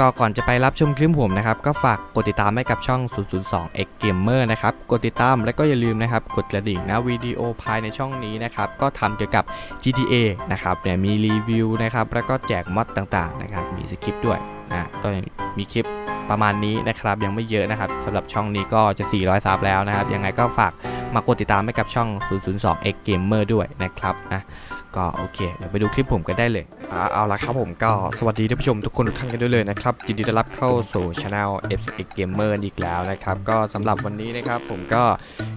ก็ก่อนจะไปรับชมคลิปผมนะครับ ก็ฝากกดติดตามให้กับช่อง 002 X Gamer นะครับ กดติดตามและก็อย่าลืมนะครับ กดกระดิ่งนะวิดีโอภายในช่องนี้นะครับ ก็ทำเกี่ยวกับ GTA นะครับเนี่ยมีรีวิวนะครับ แล้วก็แจกมอดต่างๆนะครับ มีสคริปต์ด้วยนะก็มีคลิปประมาณนี้นะครับ ยังไม่เยอะนะครับสำหรับช่องนี้ก็จะ 400ซับแล้วนะครับ ยังไงก็ฝากมากดติดตามให้กับช่อง 002 X Gamer ด้วยนะครับนะก็โอเคเดี๋ยวไปดูคลิปผมกันได้เลยอ่าเอาละครับผมก็สวัสดีท่านผู้ชมทุกคนทุกท่านกันด้วยเลยนะครับยินดีต้อนรับเข้าสู่ช anel FX Gamer อีกแล้วนะครับ ก็สำหรับวันนี้นะครับผมก็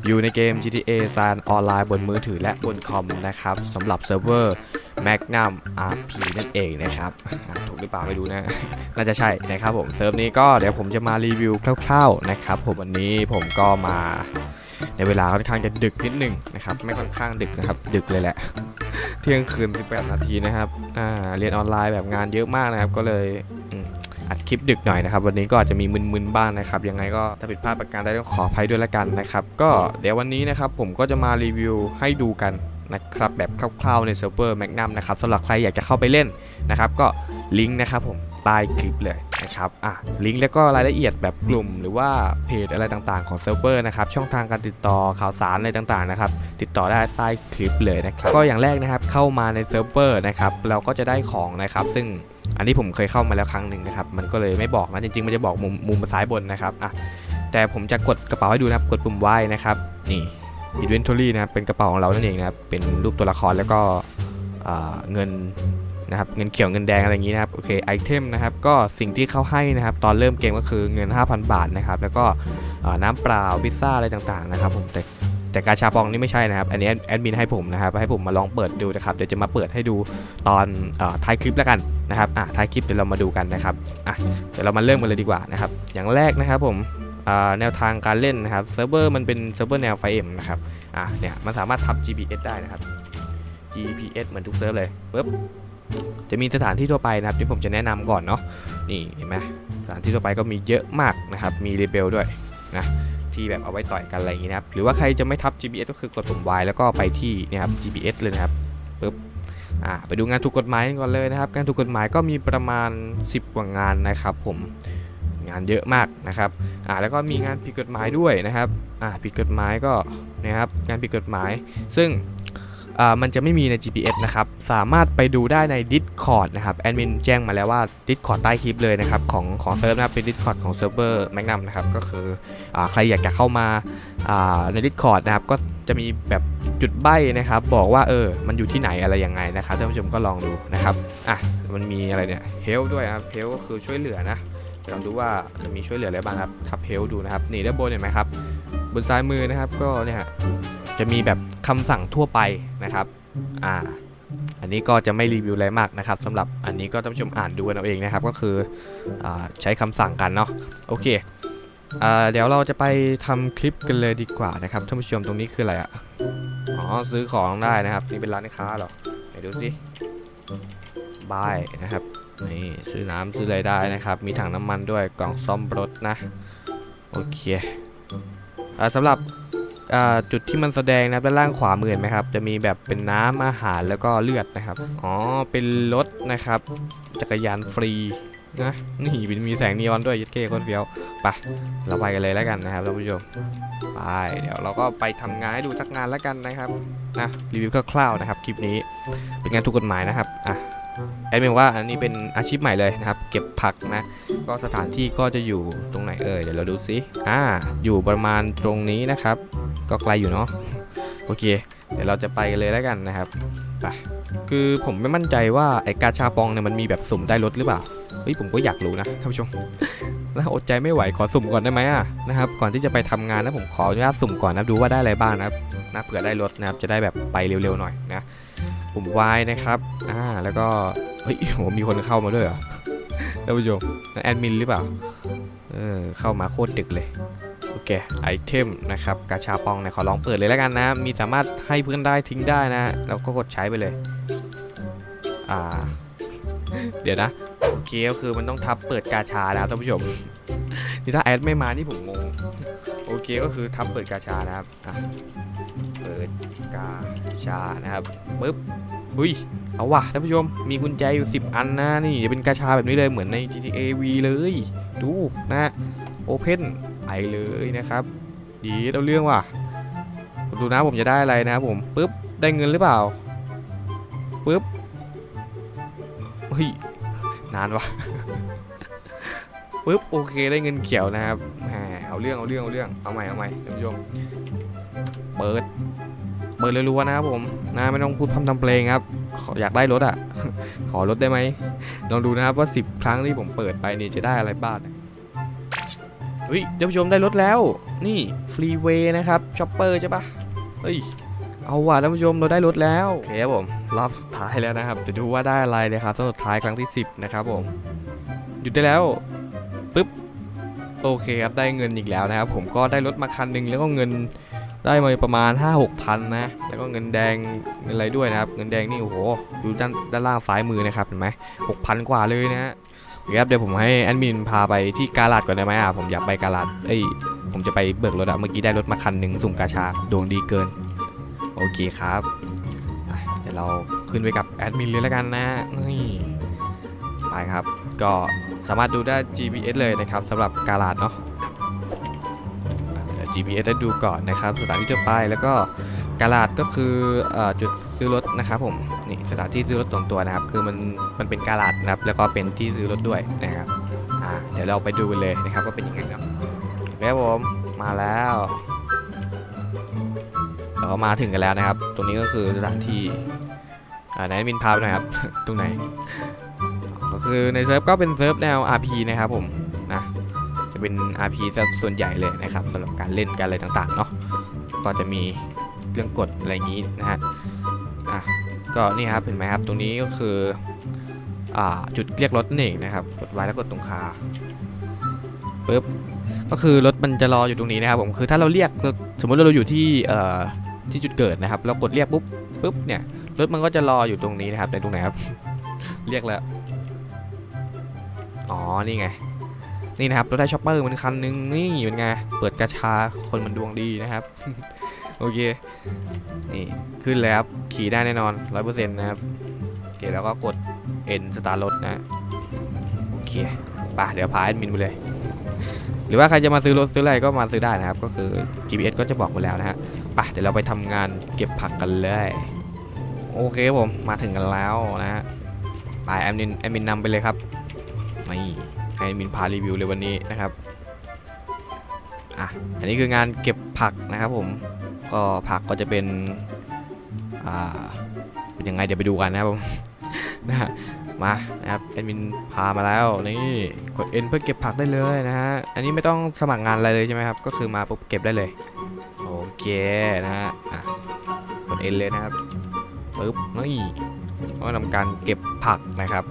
อยู่ในเกม GTA San ออนไลน์บนมือถือและบนคอมนะครับสำหรับเซิร์ฟเวอร์ Magnum RP นั่นเองนะครับ ถูกหรือเปล่าไม่รู้นะ น่าจะใช่นะครับผมเซิร์ฟนี้ก็เดี๋ยวผมจะมารีวิวคร่าวๆนะครับผมวันนี้ผมก็มาในเวลาค่อนข้างจะดึกนิดหนึงนะครับ ไม่ค่อนข้างดึกนะครับ ดึกเลยแหละ เที่ยงคืน 18 นาทีนะครับ อ่า เรียนออนไลน์แบบงานเยอะมากนะครับ ก็เลยอัดคลิปดึกหน่อยนะครับ วันนี้ก็อาจจะมีมึนๆบ้างนะครับ ยังไงก็ถ้าผิดพลาดประการใดต้องขออภัยด้วยละกันนะครับ ก็เดี๋ยววันนี้นะครับผมก็จะมารีวิวให้ดูกันนะครับแบบคร่าวๆในเซิร์ฟเวอร์แมกนัมนะครับสำหรับใครอยากจะเข้าไปเล่นนะครับ ก็ลิงก์นะครับผม ใต้คลิปเลยนะครับอะลิงก์แล้วก็รายละเอียดแบบกลุ่ม หรือว่าเพจอะไรต่างๆของเซิร์ฟเวอร์นะครับช่องทางการติดต่อข่าวสารอะไรต่างๆนะครับติดต่อได้ใต้คลิปเลยนะครับก็อย่างแรกนะครับเข้ามาในเซิร์ฟเวอร์นะครับเราก็จะได้ของนะครับซึ่งอันนี้ผมเคยเข้ามาแล้วครั้งหนึ่งนะครับมันก็เลยไม่บอกนะจริงๆมันจะบอกมุมมุมซ้ายบนนะครับอะแต่ผมจะกดกระเป๋าให้ดูนะครับกดปุ่ม Y นะครับนี่ inventory นะครับเป็นกระเป๋าของเรานั่นเองนะครับเป็นรูปตัวละครแล้วก็เงิน นะครับเงินเขียวเงินแดงอะไรอย่างนี้นะครับโอเคไอเทมนะครับก็สิ่งที่เขาให้นะครับตอนเริ่มเกมก็คือเงิน 5,000 บาทนะครับแล้วก็น้ำเปล่าพิซซ่าอะไรต่างๆนะครับผมแต่แต่กาชาปองนี่ไม่ใช่นะครับ อันนี้แอดมินให้ผมนะครับ ให้ผมมาลองเปิดดูนะครับ เดี๋ยวจะมาเปิดให้ดูตอนอท้ายคลิปแล้วกันนะครับอะท้ายคลิปเดี๋ยวเรามาดูกันนะครับอะเดี๋ยวเรามาเริ่มกันเลยดีกว่านะครับ อย่างแรกนะครับผมแนวทางการเล่นนะครับเซิร์ฟเวอร์มันเป็นเซิร์ฟเวอร์แนวไฟเอ็มนะครับอะเนี่ยมันสามารถทับ GPS ได้นะครับ GPS เหมือนทุกเซิร์ฟเลยปึ๊บ จะมีสถานที่ทั่วไปนะครับที่ผมจะแนะนำก่อนเนาะนี่เห็นไหมสถานที่ทั่วไปก็มีเยอะมากนะครับ มีเรเบลด้วยนะที่แบบเอาไว้ต่อยกันอะไรอย่างนี้นะครับหรือว่าใครจะไม่ทับ GPS ก็คือกดปุ่ม Y แล้วก็ไปที่เนะครับ GPS เลยนะครับปึ๊บอ่าไปดูงานถูกกฎหมายกันก่อนเลยนะครับงานถูกกฎหมายก็มีประมาณ 10กว่างานนะครับผมงานเยอะมากนะครับอ่าแล้วก็มีงานผิดกฎหมายด้วยนะครับอ่าผิดกฎหมายก็นะครับงานผิดกฎหมาย ซึ่ง มันจะไม่มีใน GPS นะครับ สามารถไปดูได้ใน Discord นะครับ แอดมินแจ้งมาแล้วว่า Discord ใต้คลิปเลยนะครับ ของของเซิร์ฟนะเป็น Discord ของเซิร์ฟเวอร์ Magnum นะครับ ก็คืออใครอยากจะเข้ามาาใน Discord นะครับ ก็จะมีแบบจุดใบ้นะครับ บอกว่าเออ มันอยู่ที่ไหนอะไรยังไงนะครับท่านผู้ชมก็ลองดูนะครับ อะ มันมีอะไรเนี่ย เฮลด้วยครับ เฮลก็คือช่วยเหลือนะลองดูว่าจะมีช่วยเหลืออะไรบ้างครับทับเฮลดูนะครับ นี่ด้านบนเห็นไหมครับ บนซ้ายมือนะครับ ก็เนี่ย จะมีแบบคำสั่งทั่วไปนะครับ อ่า อันนี้ก็จะไม่รีวิวอะไรมากนะครับสำหรับอันนี้ก็ท่านผู้ชมอ่านดูกันเอาเองนะครับ ก็คืออาใช้คำสั่งกันเนาะ โอเคอ่าเดี๋ยวเราจะไปทำคลิปกันเลยดีกว่านะครับท่านผู้ชมตรงนี้คืออะไรอะ อ๋อซื้อของได้นะครับนี่เป็นร้านค้าเหรอไหนดูสิบายนะครับนี่ซื้อน้ำซื้ออะไรได้นะครับ มีถังน้ำมันด้วยกล่องซ่อมรถนะ โอเคอ่าสำหรับ จุดที่มันแสดงนะครับด้านล่างขวามือเห็นไหมครับ จะมีแบบเป็นน้ำอาหารแล้วก็เลือดนะครับ อ๋อ เป็นรถนะครับ จักรยานฟรีนะนี่มีแสงนีออนด้วยยัดเก้คนเฟี้ยวไปเราไปกันเลยแล้วกันนะครับท่านผู้ชมไปเดี๋ยวเราก็ไปทำงานให้ดูสักงานแล้วกันนะครับนะรีวิวคร่าวๆนะครับคลิปนี้เป็นงานถูกกฎหมายนะครับอะแอดมินว่าอันนี้เป็นอาชีพใหม่เลยนะครับ เก็บผักนะ ก็สถานที่ก็จะอยู่ตรงไหนเอ่ยเดี๋ยวเราดูซิอ่าอยู่ประมาณตรงนี้นะครับ ก็ไกลอยู่เนาะโอเค เดี๋ยวเราจะไปกันเลยแล้วกันนะครับไปคือผมไม่มั่นใจว่าไอ้กาชาปองเนี่ยมันมีแบบสุ่มได้รถหรือเปล่าเฮ้ยผมก็อยากรู้นะท่านผู้ชมนะอดใจไม่ไหวขอสุ่มก่อนได้ไหมอะนะครับก่อนที่จะไปทำงานนะผมขออนุญาตสุ่มก่อนนะดูว่าได้อะไรบ้างนะครับนะเผื่อได้รถนะครับจะได้แบบไปเร็วๆหน่อยนะปุ่ม Y นะครับอ่าแล้วก็เฮ้ยโหมีคนเข้ามาด้วยเหรอท่านผู้ชมแอดมินหรือเปล่าเออเข้ามาโคตรดึกเลย โอเคไอเทมนะครับกาชาปองเนี่ยขอลองเปิดเลยแล้วกันนะ มีสามารถให้เพื่อนได้ทิ้งได้นะแล้วก็กดใช้ไปเลย อ่า เดี๋ยวนะโอเคก็คือมันต้องทับเปิดกาชานะท่านผู้ชมนี่ถ้าแอดไม่มานี่ผมงงโอเคก็คือทับเปิดกาชานะครับอะเปิดกาชานะครับปึ๊บอุ้ยเอาว่ะท่านผู้ชมมีกุญแจอยู่ 10 อันนะนี่จะเป็นกาชาแบบนี้เลยเหมือนใน GTA V เลย ดูนะโอเพน ไปเลยนะครับดีเอาเรื่องว่ะดูนะผมจะได้อะไรนะครับผมปุ๊บได้เงินหรือเปล่าปุ๊บเฮ้ยนานว่ะปุ๊บโอเคได้เงินเขียวนะครับแหมเอาเรื่องเอาเรื่องเอาเรื่องเอาใหม่เอาใหม่ท่านผู้ชมเปิดเปิดเลยรัวนะครับผมนะไม่ต้องพูดพร่ำทำเพลงครับขออยากได้รถอะ ขอรถได้ไหมลองดูนะครับว่า 10 ครั้งที่ผมเปิดไปนี่จะได้อะไรบ้าง เฮ้ยท่านผู้ชมได้รถแล้ว นี่ฟรีเวย์นะครับช็อปเปอร์ใช่ปะเฮ้ยเอาว่ะท่านผู้ชมเราได้รถแล้วโอเคครับผมรอบสุดท้ายแล้วนะครับจะดูว่าได้อะไรนะครับสุดท้ายครั้งที่ 10 นะครับผมหยุดได้แล้วปึ๊บโอเคครับได้เงินอีกแล้วนะครับผมก็ได้รถมาคันหนึ่งแล้วก็เงินได้มาประมาณ 5 6พันนะ แล้วก็เงินแดงเงินอะไรด้วยนะครับ เงินแดงนี่โอ้โหอยู่ด้านด้านล่างซ้ายมือนะครับเห็นไหมหกพันกว่าเลยนะฮะ ครับเดี๋ยวผมให้แอดมินพาไปที่กาลาดก่อนได้ไหมอะผมอยากไปกาลาดเอ้ยผมจะไปเบิกรถอะเมื่อกี้ได้รถมาคันหนึ่งสุ่มกาชาดวงดีเกิน โอเคครับเดี๋ยวเราขึ้นไปกับแอดมินเลยแล้วกันนะนี่ไปครับ ก็สามารถดูได้ GPS เลยนะครับสำหรับกาลาดเนาะ GPS ได้ดูก่อนนะครับ สถานที่จะไปแล้วก็กาลาดก็คืออจุดซื้อรถนะครับผมนี่สถานที่ซื้อรถตรงตัวนะครับ คือมันมันเป็นกาลาดนะครับ แล้วก็เป็นที่ซื้อรถด้วยนะครับอ่าเดี๋ยวเราไปดูกันเลยนะครับว่าเป็นยังไงครับครับผมมาแล้วเราก็มาถึงกันแล้วนะครับ ตรงนี้ก็คือสถานที่อ่าไหนมินพาไปหน่อยครับ ตรงไหน ก็คือในเซิร์ฟก็เป็นเซิร์ฟแนว RP นะครับผม เป็น RP ซะส่วนใหญ่เลยนะครับสำหรับการเล่นการอะไรต่างๆเนาะก็จะมีเรื่องกฎอะไรอย่างนี้นะฮะอะก็นี่ครับเห็นไหมครับตรงนี้ก็คืออ่าจุดเรียกรถนั่นเองนะครับกดไว้แล้วกดตรงคาปึ๊บก็คือรถมันจะรออยู่ตรงนี้นะครับผมคือถ้าเราเรียกรถสมมติเราอยู่ที่เอ่อที่จุดเกิดนะครับ เรากดเรียกปุ๊บปุ๊บเนี่ยรถมันก็จะรออยู่ตรงนี้นะครับในตรงไหนครับ เรียกแล้ว อ๋อ นี่ไง นี่นะครับรถได้ช็อปเปอร์มันคันนึงนี่เป็นไงเปิดกระชาคนมันดวงดีนะครับโอเคนี่ขึ้นแล้วครับขี่ได้แน่นอนร้อยเปอร์เซ็นต์นะครับโอเคแล้วก็กด N สตาร์รถนะโอเคป่ะเดี๋ยวพาแอดมินไปเลยหรือว่าใครจะมาซื้อรถซื้ออะไรก็มาซื้อได้นะครับ ก็คือ GPS ก็จะบอกหมดแล้วนะฮะป่ะเดี๋ยวเราไปทำงานเก็บผักกันเลยโอเคผมมาถึงกันแล้วนะฮะไปแอดมินแอดมินนำไปเลยครับนี่ ให้มินพารีวิวเลยวันนี้นะครับอะอันนี้คืองานเก็บผักนะครับผมก็ผักก็จะเป็นอ่าเป็นยังไงเดี๋ยวไปดูกันนะครับผมนะมานะครับแอดมินพามาแล้วนี่กด N เพื่อเก็บผักได้เลยนะฮะอันนี้ไม่ต้องสมัครงานอะไรเลยใช่ไหมครับก็คือมาปุ๊บเก็บได้เลยโอเคนะฮะอะกด N เลยนะครับปึ๊บนี่ก็ทำการเก็บผักนะครับ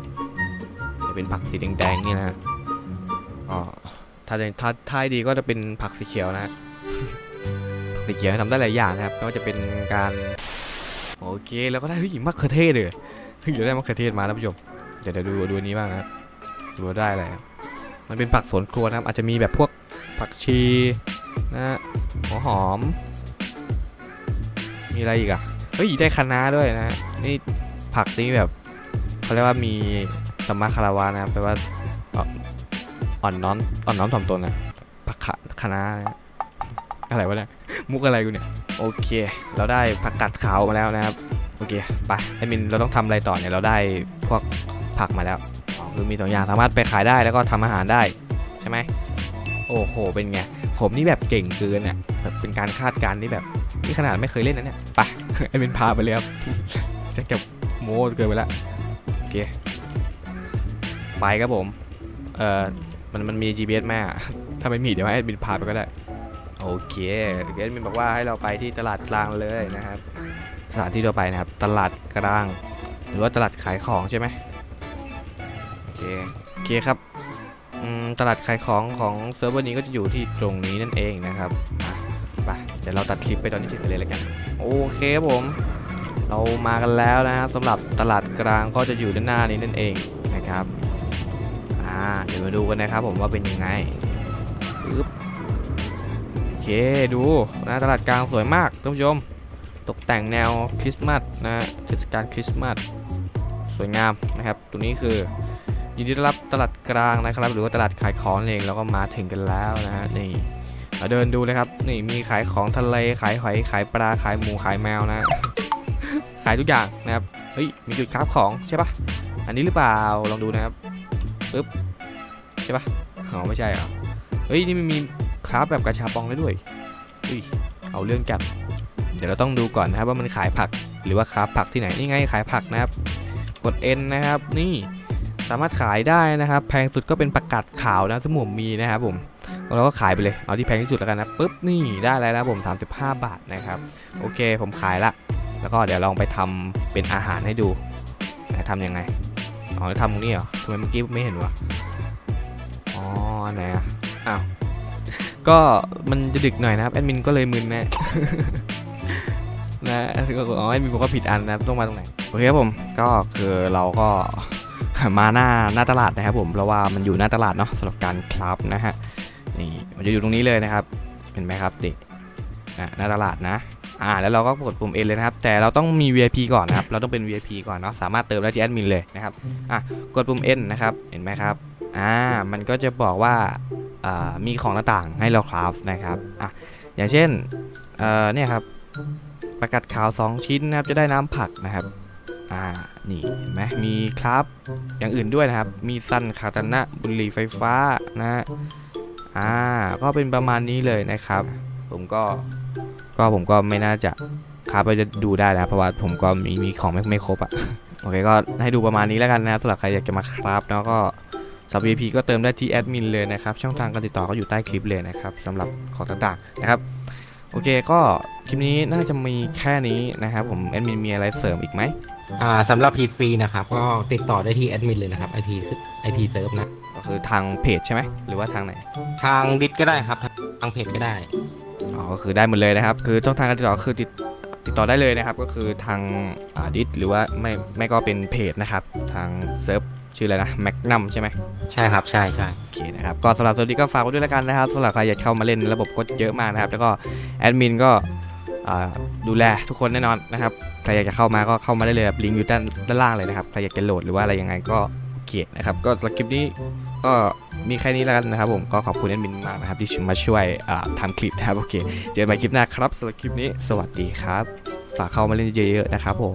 จะเป็นผักสีแดงๆนี่นะฮะ ก็ถ้าจะถ้าถ้าดีก็จะเป็นผักสีเขียวนะผักสีเขียวทำได้หลายอย่างนะครับไม่ว่าจะเป็นการโอเคแล้วก็ได้เฮ้ยมะเขือเทศเลยเฮ้ยเราได้มะเขือเทศมาท่านผู้ชมเดี๋ยวเดี๋ยวดูดูนี้บ้างนะดูว่าได้อะไรมันเป็นผักสวนครัวนะครับอาจจะมีแบบพวกผักชีนะหัวหอม มีอะไรอีกอะเฮ้ยได้คะน้าด้วยนะ นี่ผักนี่แบบเขาเรียกว่ามีสัมมาคารวานะครับแปลว่า อ่อนน้อมอ่อนน้อมถ่อมตนนะผักขะคะน้านะอะไรวะเนี่ยมุกอะไรกูเนี่ยโอเค เราได้ผักกัดขาวมาแล้วนะครับโอเคไปไอมินเราต้องทำอะไรต่อเนี่ยเราได้พวกผักมาแล้วอ๋อคือมีสองอย่างสามารถไปขายได้แล้วก็ทำอาหารได้ใช่ไหมโอ้โห เป็นไง ผมนี่แบบเก่งเกินเนี่ยแบบเป็นการคาดการณ์ที่แบบนี่ขนาดไม่เคยเล่นนะเนี่ยไปไอ้มินพาไปเลยครับจะเก็บโม้เกินไปแล้วโอเคไปครับผม เอ่อ มันมันมี GPS แม่ถ้าไม่มีเดี๋ยวให้แอดมินพาไปก็ได้ โอเคแอดมินบอกว่าให้เราไปที่ตลาดกลางเลยนะครับ สถานที่เราไปนะครับ ตลาดกลาง หรือว่าตลาดขายของใช่ไหมโอเคโอเคครับตลาดขายของของเซิร์ฟเวอร์นี้ก็จะอยู่ที่ตรงนี้นั่นเองนะครับไปเดี๋ยวเราตัดคลิปไปตอนนี้ถึงเลยแล้วกัน โอเคครับผม เรามากันแล้วนะครับสำหรับตลาดกลางก็จะอยู่ด้านหน้านี้นั่นเองนะครับ อ่าเดี๋ยวมาดูกันนะครับผมว่าเป็นยังไงปึ๊บโอเคดูนะตลาดกลางสวยมากท่านผู้ชม ตกแต่งแนวคริสต์มาสนะฮะเทศกาลคริสต์มาสสวยงามนะครับตัวนี้คือยินดีต้อนรับตลาดกลางนะครับ หรือว่าตลาดขายของเองเราก็มาถึงกันแล้วนะฮะนี่เราเดินดูเลยครับนี่มีขายของทะเลขายหอยขายปลาขายหมูขายแมวนะ ขายทุกอย่างนะครับเฮ้ยมีจุดคราฟของใช่ปะอันนี้หรือเปล่าลองดูนะครับ ปึ๊บใช่ปะอ๋อไม่ใช่เหรอเฮ้ยนี่มันมีคราฟแบบกระชาปองได้ด้วยอุ้ยเอาเรื่องจัดเดี๋ยวเราต้องดูก่อนนะครับว่ามันขายผักหรือว่าคราฟผักที่ไหนนี่ไงขายผักนะครับ กด N นะครับ นี่สามารถขายได้นะครับ แพงสุดก็เป็นประกาศขาวนะสมุมมีนะครับผมเราก็ขายไปเลยเอาที่แพงที่สุดแล้วกันนะปุ๊บนี่ได้แล้วนะผม 35 บาทนะครับ โอเคผมขายละ แล้วก็เดี๋ยวลองไปทำเป็นอาหารให้ดูนะทำยังไง อ๋อทำตรงนี้เหรอทำไมเมื่อกี้ไม่เห็นวะอ๋ออันไหนอะอ้าวก็มันจะดึกหน่อยนะครับแอดมินก็เลยมึนนะนะก็อ๋อแอดมินบอกว่าผิดอันนะต้องมาตรงไหนโอเคครับผมก็คือเราก็มาหน้าหน้าตลาดนะครับผมเพราะว่ามันอยู่หน้าตลาดเนาะสำหรับการคลับนะฮะนี่มันจะอยู่ตรงนี้เลยนะครับเห็นไหมครับเด็กหน้าตลาดนะ อ่าแล้วเราก็กดปุ่ม N เลยนะครับ แต่เราต้องมี VIP ก่อนนะครับ เราต้องเป็น VIP ก่อนเนาะ สามารถเติมได้ที่แอดมินเลยนะครับ อะ กดปุ่ม N นะครับ เห็นไหมครับ อ่า มันก็จะบอกว่า อ่า มีของต่างๆ ให้เราคราฟนะครับ อะ อย่างเช่น เอ่อ เนี่ยครับ ประกาศข่าว 2 ชิ้นนะครับ จะได้น้ำผักนะครับ อ่า นี่เห็นไหมมีคราฟอย่างอื่นด้วยนะครับ มีสั้นคาตานะ บุหรี่ไฟฟ้านะฮะอ่า ก็เป็นประมาณนี้เลยนะครับ ผมก็ ก็ผมก็ไม่น่าจะคาไปจะดูได้แล้วเพราะว่าผมก็มีมีของไม่ไม่ครบอะโอเคก็ให้ดูประมาณนี้แล้วกันนะครับสำหรับใครอยากจะมาคราฟเนาะก็สับ VIP ก็เติมได้ที่แอดมินเลยนะครับ ช่องทางการติดต่อก็อยู่ใต้คลิปเลยนะครับสำหรับของต่างๆนะครับ โอเคก็คลิปนี้น่าจะมีแค่นี้นะครับผมแอดมินมีอะไรเสริมอีกไหมอ่าสำหรับพีฟรีนะครับ ก็ติดต่อได้ที่แอดมินเลยนะครับ IP คือ IP เซิร์ฟนะก็คือทางเพจใช่ไหมหรือว่าทางไหน ทางดิสก็ได้ครับ ทางเพจก็ได้ อ๋อก็คือได้หมดเลยนะครับ คือช่องทางการติดต่อคือติดติดต่อได้เลยนะครับ ก็คือทางอ่าดิสหรือว่าไม่ไม่ก็เป็นเพจนะครับ ทางเซิร์ฟชื่ออะไรนะแมกนัมใช่ไหมใช่ครับใช่ใช่โอเคนะครับก็สำหรับสวัสดีก็ฝากไว้ด้วยแล้วกันนะครับสำหรับใครอยากเข้ามาเล่นระบบก็เยอะมากนะครับ แล้วก็แอดมินก็อ่าดูแลทุกคนแน่นอนนะครับใครอยากจะเข้ามาก็เข้ามาได้เลยครับลิงก์อยู่ด้านด้านล่างเลยนะครับใครอยากจะโหลดหรือว่าอะไรยังไงก็โอเคนะครับ ก็สำหรับคลิปนี้ก็ มีแค่นี้แล้วกันนะครับผมก็ขอบคุณแอดมินมากนะครับที่มาช่วยทำคลิปนะครับโอเค เจอกันใหม่คลิปหน้าครับสำหรับคลิปนี้ สวัสดีครับ ฝากเข้ามาเล่นเยอะๆนะครับผม